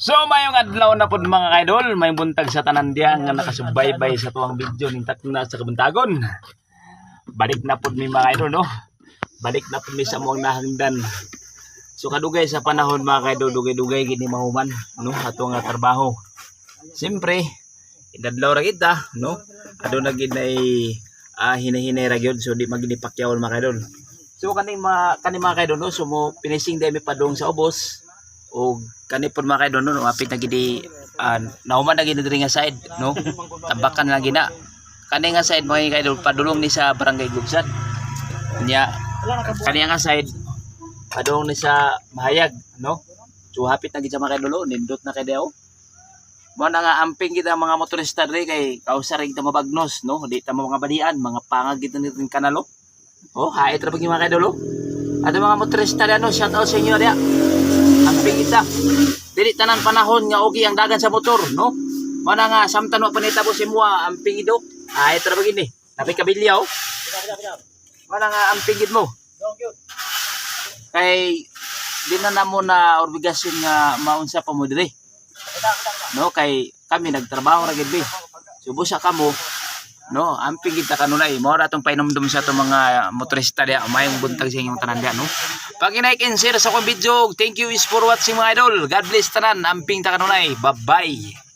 So mayong adlaw na pod mga kaidol, may buntag sa tanan diyan nga nakasubaybay sa tuwang video ning na sa kabuntagon. Balik na pod mi mga kaidol no. Balik na pod mi sa muang nahangdan. So kadugay sa panahon mga kaidol, dugay-dugay gini mahuman no ato nga trabaho. Siyempre, idadlaw ra kita no. Ado na gid ay ah, hinahinay ra gyud so di magini pakyaw mga kaidol. So kani mga kani mga kaidol no, so mo pinising dai mi padung sa ubos o kani pod mga kaidol no, mapit na gidi uh, nauman na diri nga side no. Tambakan na gina. Kani nga side mga kaidol padulong ni sa barangay Gubsat. Nya kani nga side padulong ni sa Mahayag no. So hapit na gid sa mga kaidol oh, nindot na kay daw. Mo na nga amping kita mga motorista diri kay kausa ring ta mabagnos no. Di ta mga balian, mga pangag kita ni kanalo. Oh, hait ra pag mga kaidol oh. Ato mga motorista diyan no, shout out sa inyo diya. Amping kita. Dili tanan panahon nga okay ang dagan sa motor, no? Mana nga samtan wa panita po si mua amping ido. Hait ra pag ini. Tapi kabilyaw. Mana nga amping gid mo. Kay di na namo na obligasyon nga maunsa pa mo diri. No, kay kami nagtrabaho ra gid be. Subo sa kamo, no amping kita kanunay mo ra tong painomdom sa to mga motorista dia mayong buntag sa inyong tanan dia no? Pag like and share sa akong video. Thank you is for watching mga idol. God bless tanan. Amping ta kanunay. Bye bye